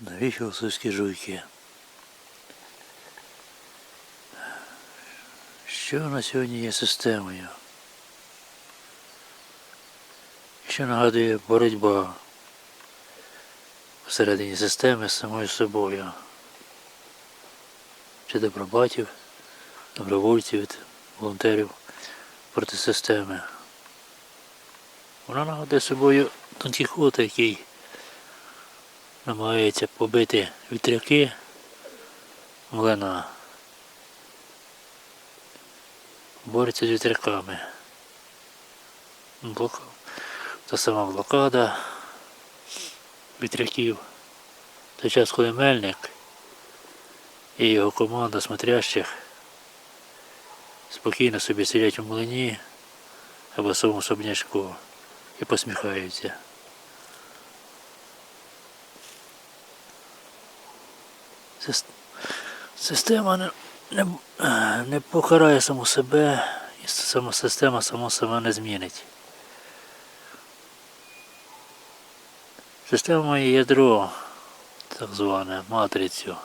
Дві філософські жуйки. Що на сьогодні є системою? Що нагадує боротьба всередині системи з самою собою. Чи добробатів, добровольців, волонтерів проти системи. Вона нагадує собою Дон Кіхота, який намагається побити вітряки млина. Бореться з вітряками. Блок... Та сама блокада вітряків. В той час, коли Мельник і його команда смотрящих спокійно собі сидять у млині або своєму особнячку і посміхаються. Система не, не, не покарає саму себе, і сама система сама себе не змінить. Система має ядро, так зване, матрицю.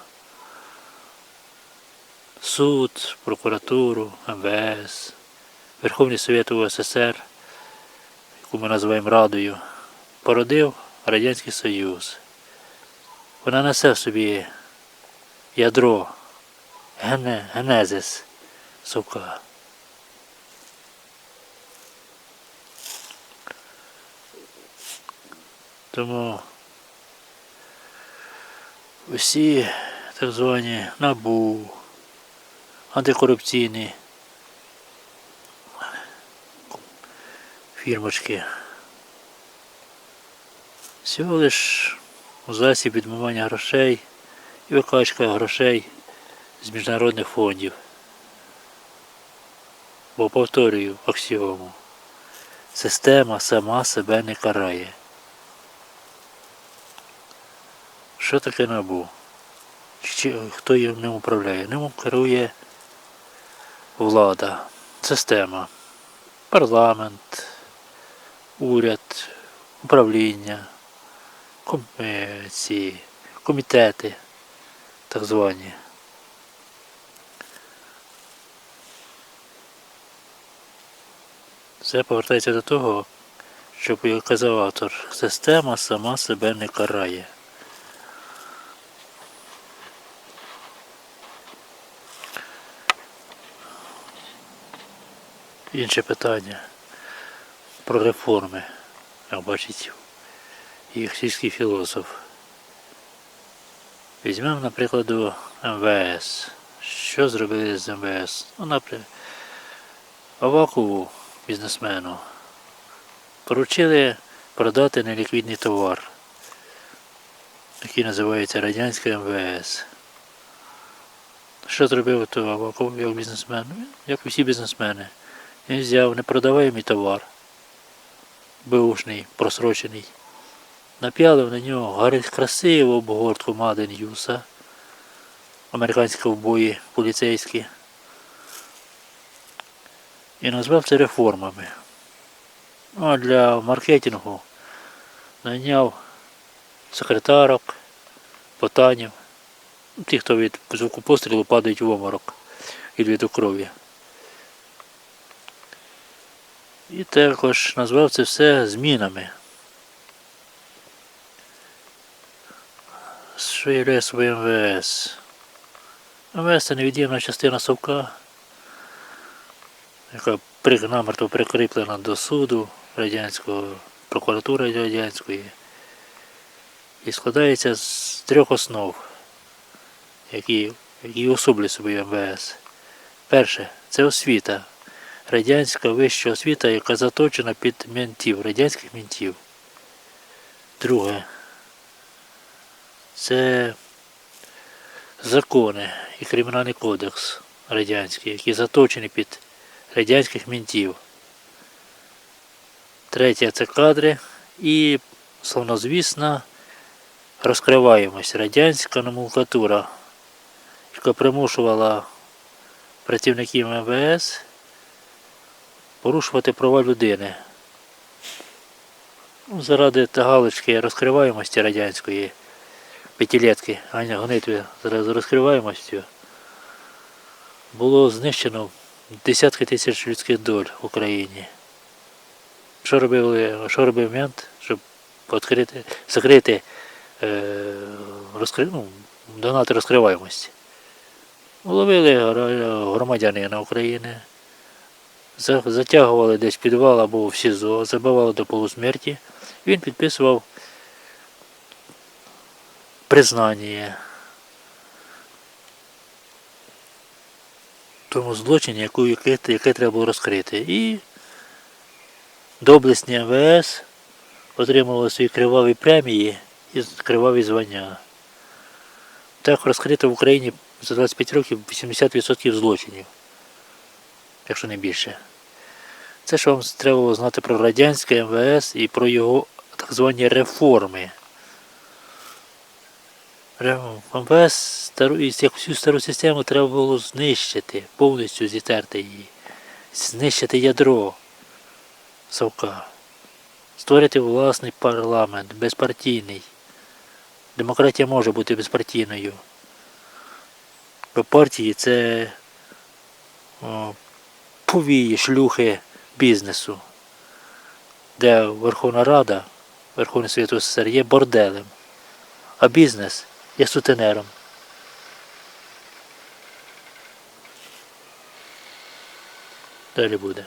Суд, прокуратуру, МВС, Верховний Совет УССР, яку ми називаємо Радою, породив Радянський Союз. Вона несе в собі ядро, гене, генезис совка. Тому усі так звані НАБУ, антикорупційні фірмочки. Всього лиш засіб відмивання грошей викачка грошей з міжнародних фондів. Бо повторюю аксіому. Система сама себе не карає. Що таке набу? Чи, хто їм ним управляє? Ним керує влада, система, парламент, уряд, управління, ці, комітети так звані. Це повертається до того, що як казав автор, система сама себе не карає. Інше питання про реформи, як бачить їх сільський філософ. Візьмемо, наприклад, МВС. Що зробили з МВС? Ну, наприклад, Авакову бізнесмену поручили продати неліквідний товар, який називається Радянське МВС. Що зробив то Аваков як бізнесмен? Ну, Як усі бізнесмени. Він взяв непродаваємий товар, беушний, просрочений, напялив на нього гарить красиву обгортку Маден Юса, американські ковбої поліцейські, і назвав це реформами. А для маркетингу найняв секретарок, потанів, ну, ті, хто від звуку пострілу падають в оморок і від окров'я. І також назвав це все змінами. Що є собою МВС? МВС це невід'ємна частина совка, яка намертво прикріплена до суду радянського, прокуратури радянської. І складається з трьох основ, які, які особлюють собою МВС. Перше це освіта радянська вища освіта, яка заточена під ментів, радянських ментів. Друге. Це закони і кримінальний кодекс радянський, які заточені під радянських ментів. Третє це кадри і славнозвісна розкриваємость радянська номенклатура, яка примушувала працівників МВС порушувати права людини. Ну, Заради галочки розкриваємості радянської п'ятилетки, Аня гонитви зараз розкриваємостю, було знищено десятки тисяч людських доль в Україні. Що робив, що робив мент, щоб відкрити, закрити е, розкри, ну, донати розкриваємості? Ловили громадянина України, затягували десь підвал або в СІЗО, забивали до полусмерті. Він підписував признання тому злочині, яку, яке, треба було розкрити. І доблесні МВС отримали свої криваві премії і криваві звання. Так розкрито в Україні за 25 років 80% злочинів, якщо не більше. Це ж вам треба знати про радянське МВС і про його так звані реформи. Ре- МВС стару, всю стару систему треба було знищити, повністю зітерти її, знищити ядро совка, створити власний парламент, безпартійний. Демократія може бути безпартійною. Бо партії це о, повії, шлюхи бізнесу, де Верховна Рада, Верховний Світ СССР є борделем, а бізнес є сутенером. Далі буде.